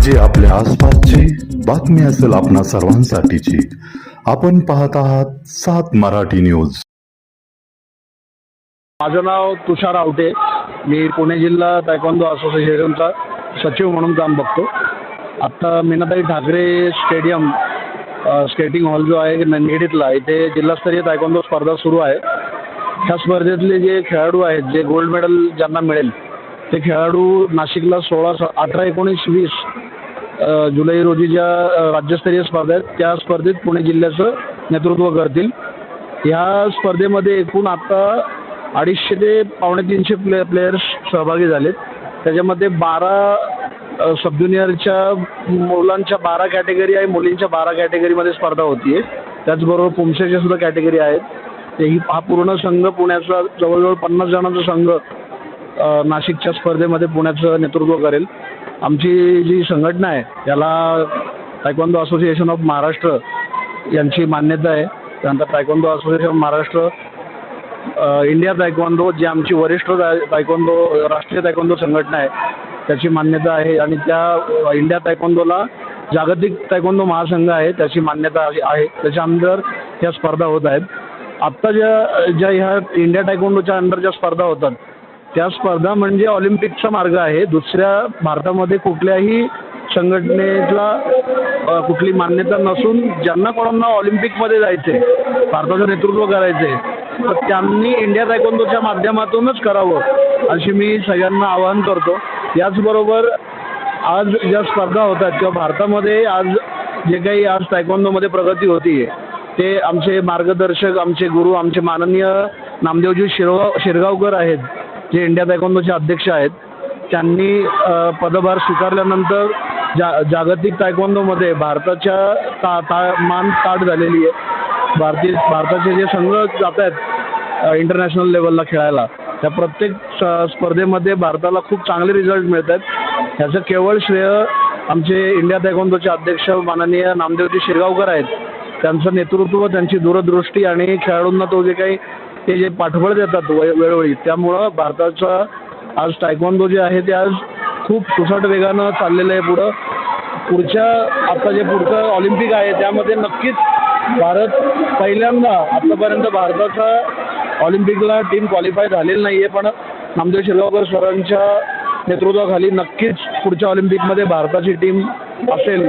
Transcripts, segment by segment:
म्हणजे आपल्या आसपासची बातमी असेल आपणा सर्वांसाठीची. आपण पाहत आहात सात मराठी न्यूज. माझं नाव तुषार आवटे. मी पुणे जिल्हा तायक्वांदो असोसिएशनचा सचिव म्हणून काम बघतो. आत्ता Meenatai Thackeray stadium skating hall जो आहे न- निगडीतला इथे जिल्हास्तरीय तायक्वांदो स्पर्धा सुरू आहे. ह्या स्पर्धेतले जे खेळाडू आहेत जे गोल्ड मेडल ज्यांना मिळेल ते खेळाडू नाशिकला सोळा अठरा एकोणीस वीस जुलै रोजी ज्या राज्यस्तरीय स्पर्धा आहेत त्या स्पर्धेत पुणे जिल्ह्याचं नेतृत्व करतील. ह्या स्पर्धेमध्ये एकूण आता अडीचशे ते पावणे तीनशे प्ले प्लेयर्स सहभागी झालेत. त्याच्यामध्ये बारा सब ज्युनियरच्या मुलांच्या बारा कॅटेगरी आहे मुलींच्या बारा कॅटेगरीमध्ये स्पर्धा होती आहे त्याचबरोबर पुमसेच्या सुद्धा कॅटेगरी आहेत. ते ही हा पूर्ण संघ पुण्याचा जवळजवळ पन्नास जणांचा संघ नाशिकच्या स्पर्धेमध्ये पुण्याचं नेतृत्व करेल. आमची जी संघटना आहे याला तायक्वांदो असोसिएशन ऑफ महाराष्ट्र यांची मान्यता आहे. त्यानंतर taekwondo association Maharashtra India taekwondo जी आमची वरिष्ठ ताय- राष्ट्रीय तायकोंदो संघटना आहे त्याची मान्यता आहे. आणि त्या इंडिया तायकोंदोला जागतिक तायकोंदो महासंघ आहे त्याची मान्यता आहे- त्याच्या अंदर ह्या स्पर्धा होत आहेत. आत्ता ज्या ज्या ह्या इंडिया तायक्वांडोच्या अंडर ज्या स्पर्धा होतात त्या स्पर्धा म्हणजे ऑलिम्पिकचा मार्ग आहे. दुसऱ्या भारतामध्ये कुठल्याही संघटनेला कुठली मान्यता नसून ज्यांना कोणांना ऑलिम्पिकमध्ये जायचे भारताचं नेतृत्व करायचे तर त्यांनी इंडिया तायकोंदोच्या माध्यमातूनच करावं अशी मी सगळ्यांना आवाहन करतो. याचबरोबर आज ज्या स्पर्धा होतात किंवा भारतामध्ये आज जे काही आज तायकोंदोमध्ये प्रगती होती ते आमचे मार्गदर्शक आमचे गुरु आमचे माननीय नामदेवजी शिरगाव शिरगावकर आहेत. जे इंडिया तायकोंदोचे अध्यक्ष आहेत त्यांनी पदभार स्वीकारल्यानंतर जा जागतिक तायक्वांदोमध्ये भारताच्या ता ता मान ताट झालेली आहे. भारतीय भारताचे जे संघ जात आहेत इंटरनॅशनल लेवलला खेळायला त्या प्रत्येक स्पर्धेमध्ये भारताला खूप चांगले रिझल्ट मिळत आहेत. ह्याचं केवळ श्रेय आमचे इंडिया तायक्वांदोचे अध्यक्ष माननीय नामदेवजी शिरगावकर आहेत. त्यांचं नेतृत्व त्यांची दूरदृष्टी आणि खेळाडूंना तो जे काही ते जे पाठबळ देतात वे- वेळोवेळी. त्यामुळं भारताचा आज टायक्वांदो जे आहे ते आज खूप सुसाट वेगानं चाललेलं आहे पुढं. पुढच्या आता जे पुढचं ऑलिम्पिक आहे त्यामध्ये नक्कीच भारत पहिल्यांदा आतापर्यंत भारताचा ऑलिम्पिकला टीम क्वालिफाय झालेली नाही आहे पण नामदेव शिरगावकर सरांच्या नेतृत्वाखाली नक्कीच पुढच्या ऑलिम्पिकमध्ये भारताची टीम असेल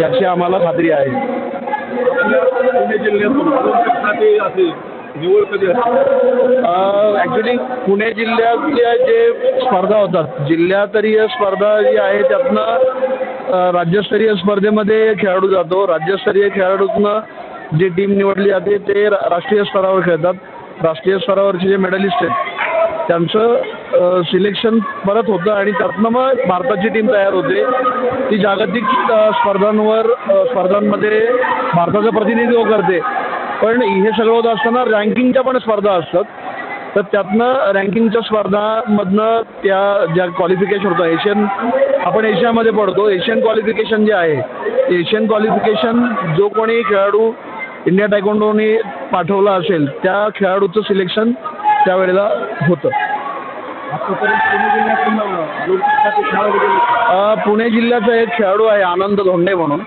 याची आम्हाला खात्री आहे. निवड कधी ॲक्च्युली पुणे जिल्ह्यातल्या जे स्पर्धा होतात जिल्हास्तरीय स्पर्धा जी आहे त्यातनं राज्यस्तरीय स्पर्धेमध्ये खेळाडू जातो. राज्यस्तरीय खेळाडूतनं जी टीम निवडली जाते ते राष्ट्रीय स्तरावर खेळतात. राष्ट्रीय स्तरावरचे जे मेडलिस्ट आहेत त्यांचं सिलेक्शन परत होतं आणि त्यातनं मग भारताची टीम तयार होते. ती जागतिक स्पर्धांवर स्पर्धांमध्ये भारताचं प्रतिनिधित्व करते. पण हे सगळं होत असताना रँकिंगच्या पण स्पर्धा असतात. तर त्यातनं रँकिंगच्या स्पर्धामधनं त्या ज्या क्वालिफिकेशन होतं एशियन आपण एशियामध्ये पडतो. एशियन क्वालिफिकेशन जे आहे एशियन क्वालिफिकेशन जो कोणी खेळाडू इंडिया टायकोंडोनी पाठवला असेल त्या खेळाडूचं सिलेक्शन त्यावेळेला होतं. पुणे पुणे जिल्ह्याचा एक खेळाडू आहे आनंद धोंडे म्हणून.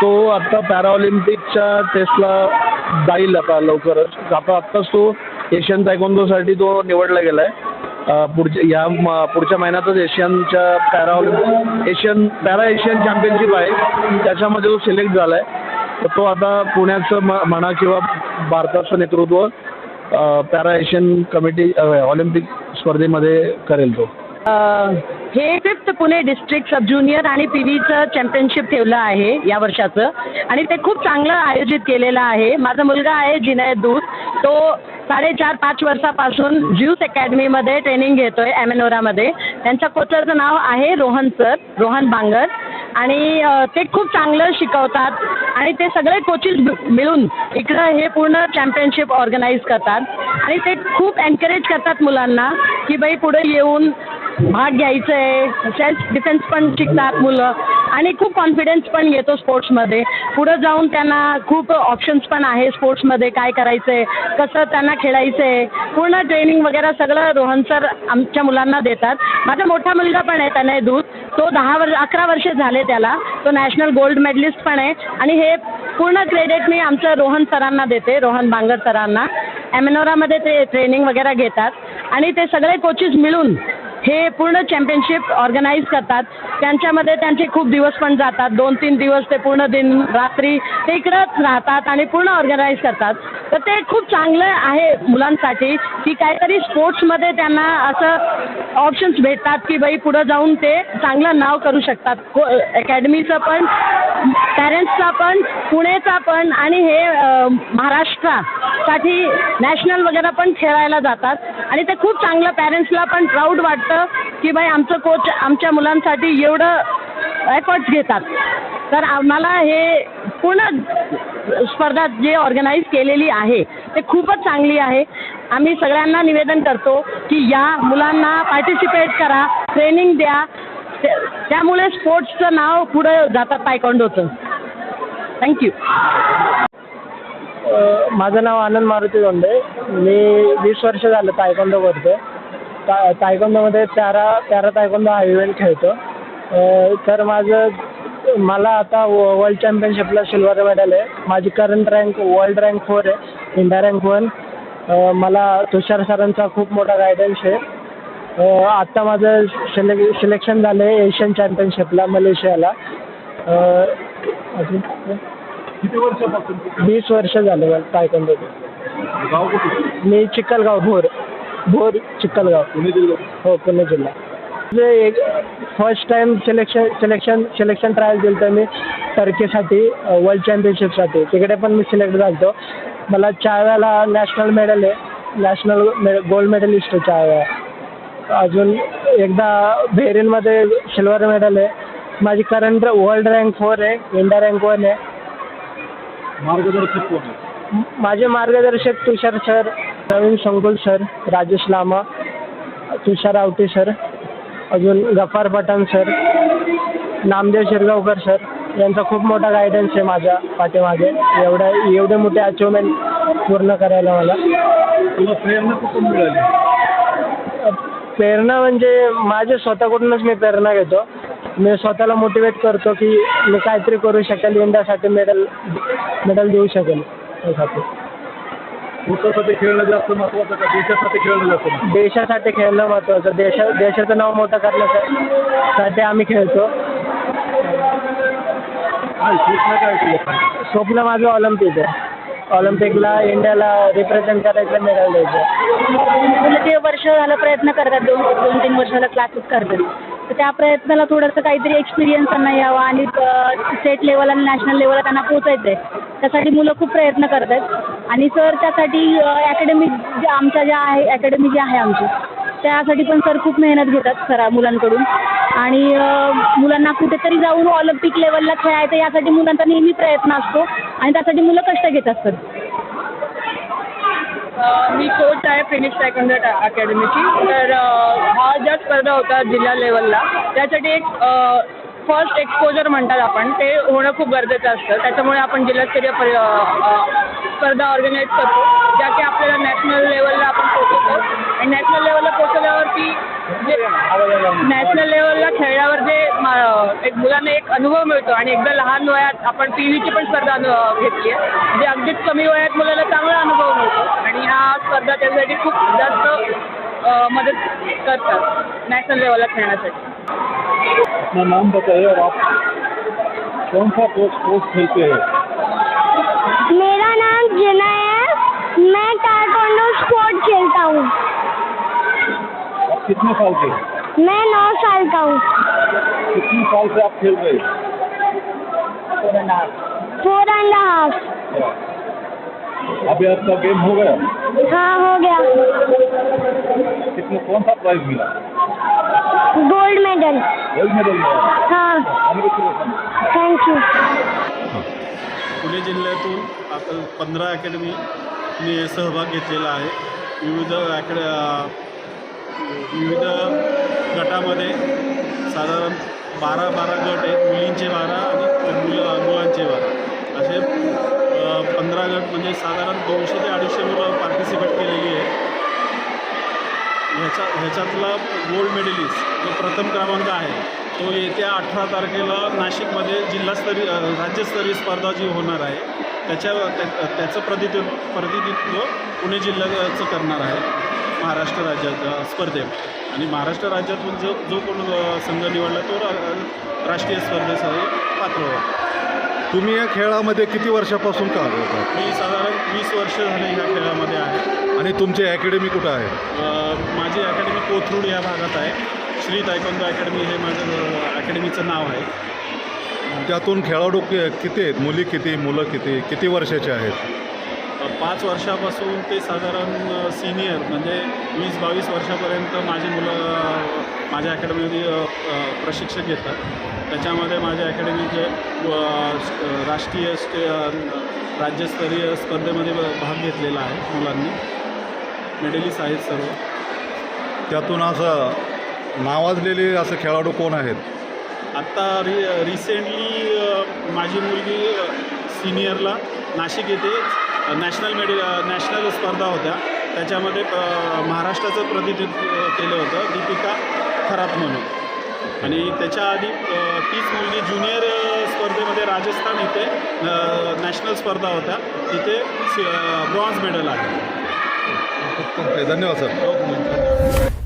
तो आत्ता पॅराऑलिम्पिकच्या टेस्टला जाईल आता लवकरच. आता आत्ताच तो एशियन तायकोंदोसाठी तो निवडला गेला आहे पुढच्या या म- पुढच्या महिन्यातच एशियनच्या para olympic Asian para Asian championship आहे. त्याच्यामध्ये तो सिलेक्ट झाला आहे तर तो आता पुण्याचं म म्हणा किंवा भारताचं नेतृत्व पॅरा एशियन कमिटी ऑलिम्पिक स्पर्धेमध्ये करेल तो. हे fifth Pune district sub junior आणि पी व्हीचं चॅम्पियनशिप ठेवलं आहे या वर्षाचं. आणि ते खूप चांगलं आयोजित केलेलं आहे. माझा मुलगा आहे जिनायत दूत. तो साडेचार पाच वर्षापासून ज्यूस अकॅडमीमध्ये ट्रेनिंग घेतो आहे ॲमेनोरामध्ये त्यांच्या कोचरचं नाव आहे रोहन सर रोहन बांगर. आणि ते खूप चांगलं शिकवतात. आणि ते सगळे कोचेस मिळून इकडं हे पूर्ण चॅम्पियनशिप ऑर्गनाईज करतात. आणि ते खूप एनकरेज करतात मुलांना की बाई पुढे येऊन भाग घ्यायचं आहे सेल्फ डिफेन्स पण शिकतात मुलं. आणि खूप कॉन्फिडन्स पण येतो स्पोर्ट्समध्ये पुढं जाऊन त्यांना खूप ऑप्शन्स पण आहे स्पोर्ट्समध्ये काय करायचं आहे कसं त्यांना खेळायचं आहे पूर्ण ट्रेनिंग वगैरे सगळं रोहन सर आमच्या मुलांना देतात. माझा मोठा मुलगा पण आहे त्याने दूध तो दहा वर्ष अकरा वर्ष झाले त्याला. तो नॅशनल गोल्ड मेडलिस्ट पण आहे. आणि हे पूर्ण क्रेडिट मी आमच्या रोहन सरांना देते रोहन बांगर सरांना. ॲमेनोरामध्ये ते ट्रेनिंग वगैरे घेतात. आणि ते सगळे कोचेस मिळून हे पूर्ण चॅम्पियनशिप ऑर्गनाईज करतात. त्यांच्यामध्ये त्यांचे खूप दिवस पण जातात. दोन तीन दिवस ते पूर्ण दिन रात्री ते इकडंच राहतात आणि पूर्ण ऑर्गनाईज करतात. तर ते खूप चांगलं आहे मुलांसाठी. की काहीतरी स्पोर्ट्समध्ये त्यांना असं ऑप्शन्स भेटतात की बाई पुढं जाऊन ते चांगलं नाव करू शकतात. को अकॅडमीचं पण पॅरेंट्सचा पण पुणेचा पण आणि हे महाराष्ट्रासाठी नॅशनल वगैरे पण खेळायला जातात. आणि ते खूप चांगलं पॅरेंट्सला पण प्राऊड वाटतं की बाई आमचं कोच आमच्या मुलांसाठी एवढं एफर्ट्स घेतात. तर आम्हाला हे पूर्ण स्पर्धा जे ऑर्गनाईज केलेली आहे ते खूपच चांगली आहे. आम्ही सगळ्यांना निवेदन करतो की या मुलांना पार्टिसिपेट करा ट्रेनिंग द्या. त्या- त्यामुळे स्पोर्ट्सचं नाव पुढं जातात तायकोंडोचं थँक्यू माझं नाव आनंद मारुती दोंडे मी वीस वर्ष झालं तायकोंडो करतो ता तायकोंडोमध्ये पॅरा पॅरा तायकोंडो हा इव्हेंट खेळतो. तर माझं मला आता वर्ल्ड चॅम्पियनशिपला सिल्वर मेडल आहे. माझी current rank world rank four आहे इंडिया रँक वन मला तुषार सरांचा खूप मोठा गायडन्स आहे. आत्ता माझं सिलेक सिलेक्शन झालं आहे एशियन चॅम्पियनशिपला मलेशियाला. अजून किती वर्षापासून? वीस वर्ष झाले मला कुठे मी चिखलगाव भोर. भोर चिखलगाव. पुणे जिल्हा हो पुणे जिल्हा जे एक first time selection selection selection trial दिलं तर मी टर्कीसाठी वर्ल्ड चॅम्पियनशिपसाठी तिकडे पण मी सिलेक्ट झालो मला चार वेळेला नॅशनल मेडल आहे. नॅशनल मे गोल्ड मेडलिस्ट आहे चार वेळा. अजून एकदा बेरिनमध्ये सिल्वर मेडल आहे. माझी करंट वर्ल्ड रँक फोर आहे. इंडिया रँक वन आहे. मार्गदर्शक माझे मार्गदर्शक Tushar sir Praveen Shankul sir Rajesh Lama Tushar Awate sir. अजून गफार पठाण सर नामदेव शिरगावकर सर यांचा खूप मोठा गायडन्स आहे माझ्या पाठीमागे. एवढ्या एवढे मोठे अचिव्हमेंट पूर्ण करायला मला. तुला प्रेरणा कुठून मिळाली? प्रेरणा म्हणजे माझे स्वतःकडूनच मी प्रेरणा घेतो. मी स्वतःला मोटिवेट करतो की मी काहीतरी करू शकेल इंडियासाठी मेडल मेडल देऊ शकेल. त्यासाठी. स्वतःसाठी खेळणं जास्त महत्वाचं का देशासाठी खेळणं जास्त महत्त्वाचं? देशासाठी खेळणं महत्त्वाचं देशा देशाचं नाव मोठं करण्यासाठी आम्ही खेळतो. काय स्वप्न काय तुझं स्वप्न माझं ऑलिम्पिक आहे. ऑलिम्पिकला इंडियाला रिप्रेझेंट करायचं मेडल द्यायचं. मुलं ते वर्ष झालं प्रयत्न करतात दोन दोन तीन वर्षाला क्लासेस करतात. तर त्या प्रयत्नाला थोडंसं काहीतरी एक्सपिरियन्स त्यांना यावा आणि स्टेट लेवल आणि नॅशनल लेवलला त्यांना पोचायचं आहे त्यासाठी मुलं खूप प्रयत्न करत आहेत आणि सर त्यासाठी अकॅडमी ज्या आमच्या ज्या आहे अकॅडमी जी आहे आमची त्यासाठी पण सर खूप मेहनत घेतात सरा मुलांकडून. आणि मुलांना कुठेतरी जाऊन ऑलिम्पिक लेवलला खेळायचं यासाठी मुलांचा नेहमी प्रयत्न असतो आणि त्यासाठी मुलं कष्ट घेतात सर. मी कोच आहे फिनिक्स टायकोंडो अकॅडमीची तर हा ज्या स्पर्धा होता जिल्हा लेवलला त्यासाठी एक फर्स्ट एक्सपोजर म्हणतात आपण ते होणं खूप गरजेचं असतं. त्याच्यामुळे आपण जिल्हास्तरीय परि स्पर्धा ऑर्गनाईज करतो ज्या की आपल्याला नॅशनल लेवलला आपण पोहोचवतो. आणि नॅशनल लेवलला पोहोचवल्यावरती जे नॅशनल लेवलला खेळल्यावर जे एक मुलांना एक अनुभव मिळतो. आणि एकदा लहान वयात आपण पी व्हीची पण स्पर्धा घेतली आहे म्हणजे अगदीच कमी वयात मुलाला चांगला अनुभव मिळतो. आणि ह्या स्पर्धा त्यासाठी खूप जास्त मदत करतात. नॅशनल लेवलला खेळण्यासाठी. अपना नाम बताइए और आप कौन सा स्पोर्ट्स खेलते हैं? मेरा नाम जिना है। मैं ताइक्वांडो स्पोर्ट खेलता हूँ। आप कितने साल के मैं नौ साल का हूँ। कितने साल से आप खेल रहे फोर एंड हाफ़ अभी आपका गेम हो गया? हाँ हो गया। कितने कौन सा प्राइज मिला? गोल्ड मेडल गोल्ड मेडल मिला हाँ. Congratulations. थैंक यू पुणे जिल्ह्यातून आता पंधरा अकॅडमीने सहभाग घेतलेला आहे. विविध अकॅड विविध गटामध्ये साधारण बारा बारा गट आहेत. मुलींचे बारा आणि मुलं मुलांचे बारा. असे पंधरा गट म्हणजे साधारण दोनशे ते अडीचशे मुलं पार्टिसिपेट केलेली आहे ह्याच्या ह्याच्यातला गोल्ड मेडलिस्ट जो प्रथम क्रमांक आहे तो येत्या अठरा तारखेला नाशिकमध्ये जिल्हास्तरीय राज्यस्तरीय स्पर्धा जी होणार आहे त्याच्या त्या- त्याचं प्रतिनिध प्रतिनिधित्व पुणे जिल्ह्याचं करणार आहे महाराष्ट्र राज्याच्या स्पर्धेत आणि महाराष्ट्र राज्यातून जो जो कोण संघ निवडला तो रा- राष्ट्रीय स्पर्धेसाठी पात्र होता तुम्ही या खेळामध्ये किती वर्षापासून काम करतात मी साधारण वीस वर्ष झाले ह्या खेळामध्ये आहे. आणि तुमची अकॅडमी कुठं आहे? अ, माझी अकॅडमी कोथरूड या भागात आहे. श्री तायकोंदो अकॅडमी हे माझं अ, अकॅडमीचं नाव आहे. त्यातून खेळाडू कि- किती आहेत? मुली किती मुलं किती? किती वर्षाचे आहेत? अ, पाच वर्षापासून ते साधारण सिनियर म्हणजे वीस बावीस वर्षापर्यंत माझी मुलं अ, माझ्या अकॅडमीमध्ये अ, अ, प्रशिक्षक घेतात. त्याच्यामध्ये माझ्या अकॅडमीचे राष्ट्रीय स्टे राज्यस्तरीय स्पर्धेमध्ये भाग घेतलेला आहे मुलांनी. मेडलिस्ट आहेत सर्व. त्यातून असं नावाजलेले असं खेळाडू कोण आहेत? आत्ता रि रिसेंटली माझी मुलगी सिनियरला नाशिक येथे नॅशनल मेडि नॅशनल स्पर्धा होत्या. त्याच्यामध्ये महाराष्ट्राचं प्रतिनिधित्व केलं होतं दीपिका खरात म्हणून. आणि त्याच्या आधी तीच मुलगी ज्युनियर स्पर्धेमध्ये राजस्थान इथे नॅशनल स्पर्धा होत्या. तिथे ब्रॉन्झ मेडल आहे. ओके धन्यवाद सर.